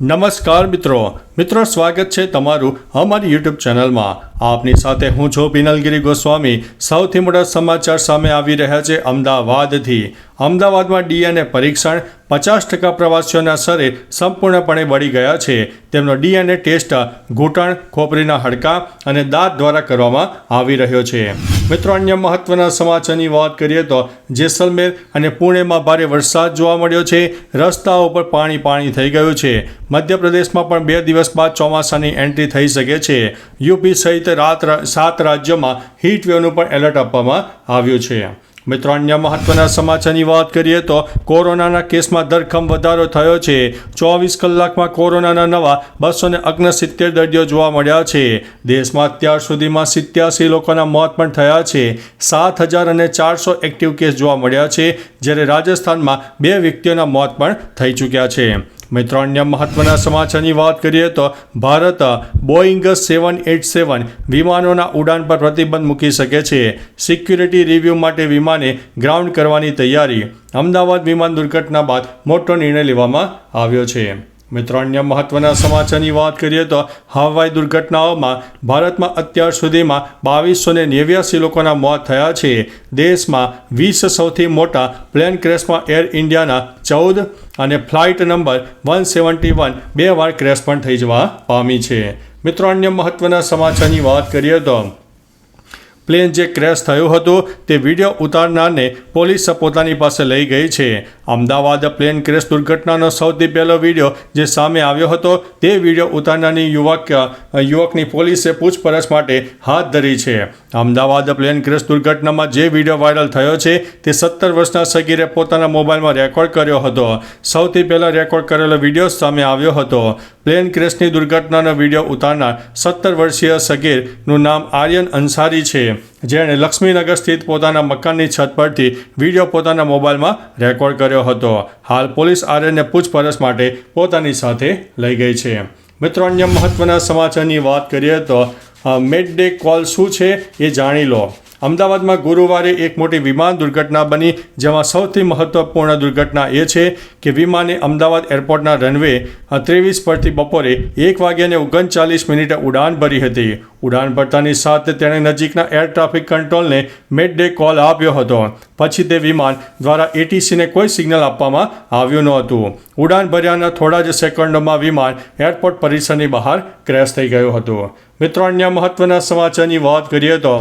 નમસ્કાર મિત્રો. મિત્રો, સ્વાગત છે તમારું અમારી યુટ્યુબ ચેનલમાં. આપની સાથે હું છું પિનલગીરી ગોસ્વામી. સૌથી મોટા સમાચાર સામે આવી રહ્યા છે અમદાવાદથી. અમદાવાદમાં ડીએનએ પરીક્ષણ પચાસ ટકા પ્રવાસીઓના સ્તરે સંપૂર્ણપણે બળી ગયા છે. તેમનો ડીએનએ ટેસ્ટ ઘૂંટણ, ખોપરીના હડકા અને દાંત દ્વારા કરવામાં આવી રહ્યો છે. મિત્રો, અન્ય મહત્વના સમાચારની વાત કરીએ તો જેસલમેર અને પુણેમાં ભારે વરસાદ જોવા મળ્યો છે. રસ્તાઓ પર પાણી પાણી થઈ ગયું છે. મધ્યપ્રદેશમાં પણ બે દિવસ બાદ ચોમાસાની એન્ટ્રી થઈ શકે છે. યુપી સહિત રાત સાત રાજ્યોમાં હીટ વેવનું પણ એલર્ટ આપવામાં આવ્યું છે. મિત્રો, અન્ય મહત્વના સમાચારની વાત કરીએ તો કોરોનાના કેસમાં ધરખમ વધારો થયો છે. ચોવીસ કલાકમાં કોરોનાના નવા બસો ને ઓગણસિત્તેર દર્દીઓ જોવા મળ્યા છે. દેશમાં અત્યાર સુધીમાં સિત્યાસી લોકોના મોત પણ થયા છે. સાત હજાર અને ચારસો એક્ટિવ કેસ જોવા મળ્યા છે, જ્યારે રાજસ્થાનમાં બે વ્યક્તિઓના મોત પણ થઈ ચૂક્યા છે. મિત્રો અન્ય મહત્વના સમાચારની વાત કરીએ તો Bharat Boeing seven eight seven વિમાનોના ઉડાન પર પ્રતિબંધ મૂકી શકે છે. સિક્યુરિટી રિવ્યૂ માટે વિમાને ગ્રાઉન્ડ કરવાની તૈયારી. અમદાવાદ વિમાન દુર્ઘટના બાદ મોટો નિર્ણય લેવામાં આવ્યો છે. મિત્રો, અન્ય મહત્વના સમાચારની વાત કરીએ તો હવાઈ દુર્ઘટનાઓમાં ભારતમાં અત્યાર સુધીમાં બાવીસો ને નેવ્યાસી લોકોના મોત થયા છે. દેશમાં વીસ સૌથી મોટા પ્લેન ક્રેશમાં એર ઇન્ડિયાના ચૌદ અને flight number one seventy one બે વાર ક્રેશ પણ થઈ જવા પામી છે. મિત્રો, અન્ય મહત્વના સમાચારની વાત કરીએ તો પ્લેન જે ક્રેશ થયું હતું તે વીડિયો ઉતારનારને પોલીસ પોતાની પાસે લઈ ગઈ છે. અમદાવાદ પ્લેન ક્રેશ દુર્ઘટનાનો સૌથી પહેલો વીડિયો જે સામે આવ્યો હતો તે વીડિયો ઉતારનારની યુવક, યુવકની પોલીસે પૂછપરછ માટે હાથ ધરી છે. અમદાવાદ પ્લેન ક્રેશ દુર્ઘટનામાં જે વીડિયો વાયરલ થયો છે તે સત્તર વર્ષના સગીરે પોતાના મોબાઈલમાં રેકોર્ડ કર્યો હતો. સૌથી પહેલાં રેકોર્ડ કરેલો વીડિયો સામે આવ્યો હતો. પ્લેન ક્રેશની દુર્ઘટનાનો વીડિયો ઉતારનાર સત્તર વર્ષીય સગીરનું નામ આર્યન અંસારી છે. જેણે લક્ષ્મીનગર સ્થિત પોતાના મકાનની છત પરથી વીડિયો પોતાના મોબાઈલમાં રેકોર્ડ કર્યો હતો. હાલ પોલીસ આર્યને પૂછપરછ માટે પોતાની સાથે લઈ ગઈ છે. મિત્રો, અન્ય મહત્વના સમાચારની વાત કરીએ તો મેડ ડે કોલ શું છે એ જાણી લો. અમદાવાદમાં ગુરુવારે એક મોટી વિમાન દુર્ઘટના બની, જેમાં સૌથી મહત્વપૂર્ણ દુર્ઘટના એ છે કે વિમાને અમદાવાદ એરપોર્ટના રનવે ત્રેવીસ પરથી બપોરે એક વાગ્યાને ઓગણચાલીસ મિનિટે ઉડાન ભરી હતી. ઉડાન ભરતાની સાથે તેણે નજીકના એર ટ્રાફિક કંટ્રોલને મેડ ડે કોલ આપ્યો હતો. પછી તે વિમાન દ્વારા એટીસીને કોઈ સિગ્નલ આપવામાં આવ્યું નહોતું ઉડાન ભર્યાના થોડા જ સેકન્ડોમાં વિમાન એરપોર્ટ પરિસરની બહાર ક્રેશ થઈ ગયું હતું. મિત્રો, અન્ય મહત્વના સમાચારની વાત કરીએ તો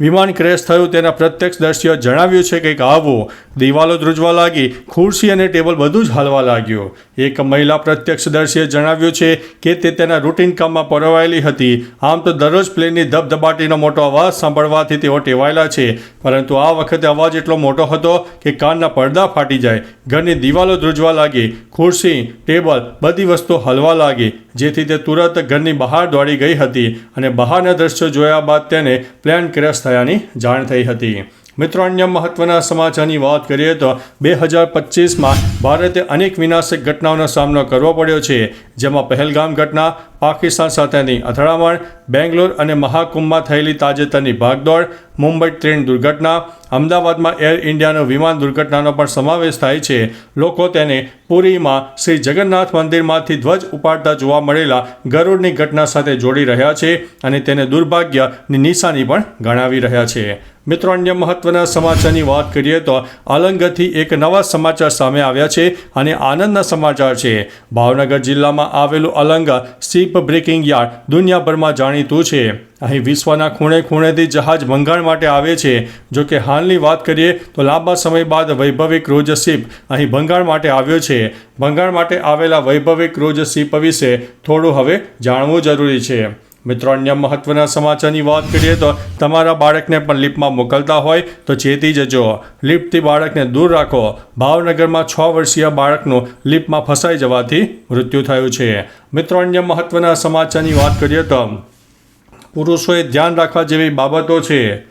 વિમાન ક્રેશ થયું તેના પ્રત્યક્ષદર્શીઓ જણાવ્યું છે કે આવો, દિવાલો ધ્રુજવા લાગી, ખુરશી અને ટેબલ બધું જ હાલવા લાગ્યું. એક મહિલા પ્રત્યક્ષદર્શીએ જણાવ્યું છે કે તે તેના રૂટીન કામમાં પરોવાયેલી હતી. આમ તો દરરોજ પ્લેનની ધબધબાટીનો મોટો અવાજ સાંભળવાથી તેઓ ટેવાયેલા છે. પરંતુ આ વખતે અવાજ એટલો મોટો હતો કે કાનના પડદા ફાટી જાય. ઘરની દિવાલો ધ્રુજવા લાગી. ખુરશી, ટેબલ, બધી વસ્તુ હલવા લાગી, જેથી તે તુરંત ઘરની બહાર દોડી ગઈ હતી અને બહારના દ્રશ્યો જોયા બાદ તેને પ્લેન ક્રેશ થયાની જાણ થઈ હતી. મિત્રો, અન્ય મહત્વના સમાચારની વાત કરીએ તો બે હજાર પચીસમાં ભારતે અનેક વિનાશક ઘટનાઓનો સામનો કરવો પડ્યો છે. જેમાં પહેલગામ ઘટના, પાકિસ્તાન સાથેની અથડામણ બેંગ્લોર અને મહાકુંભમાં થયેલી તાજેતરની ભાગદોડ, મુંબઈ ટ્રેન દુર્ઘટના, અમદાવાદમાં એર ઇન્ડિયાનો વિમાન દુર્ઘટનાનો પણ સમાવેશ થાય છે. લોકો તેને પુરીમાં શ્રી જગન્નાથ મંદિરમાંથી ધ્વજ ઉપાડતા જોવા મળેલા ગરુડની ઘટના સાથે જોડી રહ્યા છે અને તેને દુર્ભાગ્યની નિશાની પણ ગણાવી રહ્યા છે. મિત્રો, અન્ય મહત્વના સમાચારની વાત કરીએ તો અલંગથી એક નવા સમાચાર સામે આવ્યા છે અને આનંદના સમાચાર છે. ભાવનગર જિલ્લામાં આવેલું અલંગ સીપ બ્રેકિંગ યાર્ડ દુનિયાભરમાં જાણીતું છે. અહીં વિશ્વના ખૂણે ખૂણેથી જહાજ ભંગાણ માટે આવે છે. જો કે હાલની વાત કરીએ તો લાંબા સમય બાદ વૈભવિક ક્રૂઝ શિપ અહીં ભંગાણ માટે આવ્યો છે. ભંગાણ માટે આવેલા વૈભવિક ક્રૂઝ શિપ વિશે થોડું હવે જાણવું જરૂરી છે. મિત્રો, અન્ય મહત્વના સમાચારની વાત કરીએ તો તમારા બાળકને પણ લિફ્ટમાં મોકલતા હોય તો ચેતી જજો. લિફ્ટથી બાળકને દૂર રાખો. ભાવનગરમાં છ વર્ષીય બાળકનું લિફ્ટમાં ફસાઈ જવાથી મૃત્યુ થયું છે. મિત્રો, અન્ય મહત્વના સમાચારની વાત કરીએ તો પુરુષોએ ધ્યાન રાખવા જેવી બાબતો છે.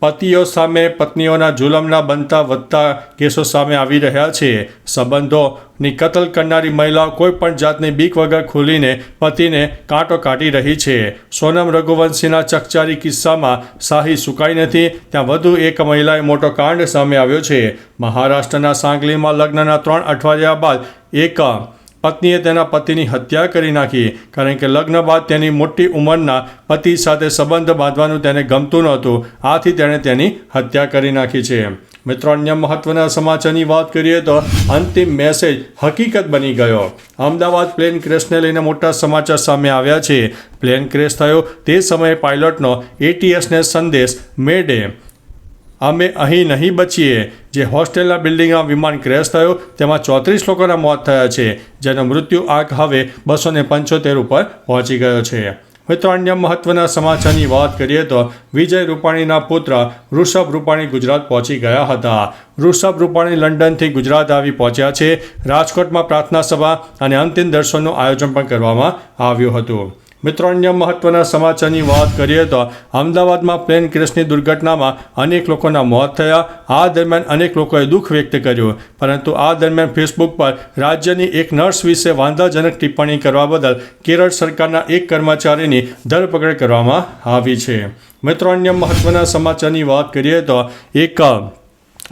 પતિઓ સામે પત્નીઓના જુલમના બનતા વધતા કેસો સામે આવી રહ્યા છે. સંબંધોની કતલ કરનારી મહિલાઓ કોઈ પણ જાતની બીક વગર ખોલીને પતિને કાંટો કાઢી રહી છે. સોનમ રઘુવંશીના ચકચારી કિસ્સામાં શાહી સુકાઈ નથી. ત્યાં વધુ એક મહિલાએ મોટો કાંડ સામે આવ્યો છે. મહારાષ્ટ્રના સાંગલીમાં લગ્નના ત્રણ અઠવાડિયા બાદ એક પત્નીએ તેના પતિની હત્યા કરી નાખી, કારણ કે લગ્ન બાદ તેની મોટી ઉંમરના પતિ સાથે સંબંધ બાંધવાનું તેને ગમતું નહોતું. આથી તેણે તેની હત્યા કરી નાખી છે. મિત્રો, અન્ય મહત્વના સમાચારની વાત કરીએ તો અંતિમ મેસેજ હકીકત બની ગયો. અમદાવાદ પ્લેન ક્રેશને લઈને મોટા સમાચાર સામે આવ્યા છે. પ્લેન ક્રેશ થયો તે સમયે પાયલોટનો એટીએસને સંદેશ મેડે અમે અહીં નહીં બચીએ. જે હોસ્ટેલના બિલ્ડિંગમાં વિમાન ક્રેશ થયો, તેમાં ચોત્રીસ લોકોના મોત થયા છે, જેનો મૃત્યુ આંક હવે બસો ને પંચોતેર ઉપર પહોંચી ગયો છે. મિત્રો, અન્ય મહત્વના સમાચારની વાત કરીએ તો વિજય રૂપાણીના પુત્ર ઋષભ રૂપાણી ગુજરાત પહોંચી ગયા હતા. ઋષભ રૂપાણી લંડનથી ગુજરાત આવી પહોંચ્યા છે. રાજકોટમાં પ્રાર્થના સભા અને અંતિમ દર્શનનું આયોજન પણ કરવામાં આવ્યું હતું. મિત્રો, અન્ય મહત્વના સમાચારની વાત કરીએ તો અમદાવાદમાં પ્લેન ક્રેશની દુર્ઘટનામાં અનેક લોકોના મોત થયા. આ દરમિયાન અનેક લોકોએ દુઃખ વ્યક્ત કર્યું. પરંતુ આ દરમિયાન ફેસબુક પર રાજ્યની એક નર્સ વિશે વાંધાજનક ટિપ્પણી કરવા બદલ કેરળ સરકારના એક કર્મચારીની ધરપકડ કરવામાં આવી છે. મિત્રો, અન્ય મહત્વના સમાચારની વાત કરીએ તો એક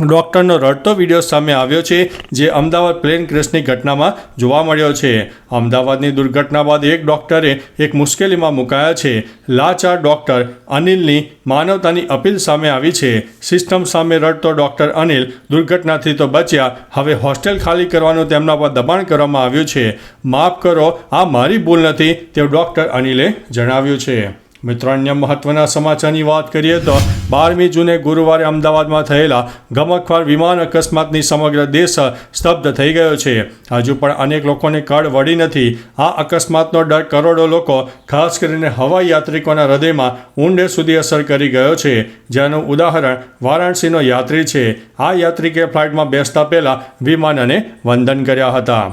ડૉક્ટરનો રડતો વીડિયો સામે આવ્યો છે, જે અમદાવાદ પ્લેન ક્રેશની ઘટનામાં જોવા મળ્યો છે. અમદાવાદની દુર્ઘટના બાદ એક ડૉક્ટરે એક મુશ્કેલીમાં મુકાયા છે. લાચાર ડૉક્ટર અનિલની માનવતાની અપીલ સામે આવી છે. સિસ્ટમ સામે રડતો ડૉક્ટર અનિલ દુર્ઘટનાથી તો બચ્યા. હવે હોસ્ટેલ ખાલી કરવાનું તેમના પર દબાણ કરવામાં આવ્યું છે. માફ કરો, આ મારી ભૂલ નથી, તેવું ડૉક્ટર અનિલે જણાવ્યું છે. મિત્રો અન્ય મહત્વના સમાચારની વાત કરીએ તો બારમી જૂને ગુરુવારે અમદાવાદમાં થયેલા ગમકવાર વિમાન અકસ્માતની સમગ્ર દેશ સ્તબ્ધ થઈ ગયો છે. હજુ પણ અનેક લોકોને કળ વળી નથી. આ અકસ્માતનો ડર કરોડો લોકો, ખાસ કરીને હવાઈ યાત્રિકોના હૃદયમાં ઊંડે સુધી અસર કરી ગયો છે. જેનું ઉદાહરણ વારાણસીનો યાત્રી છે. આ યાત્રિકે ફ્લાઇટમાં બેસતા પહેલાં વિમાનને વંદન કર્યા હતા.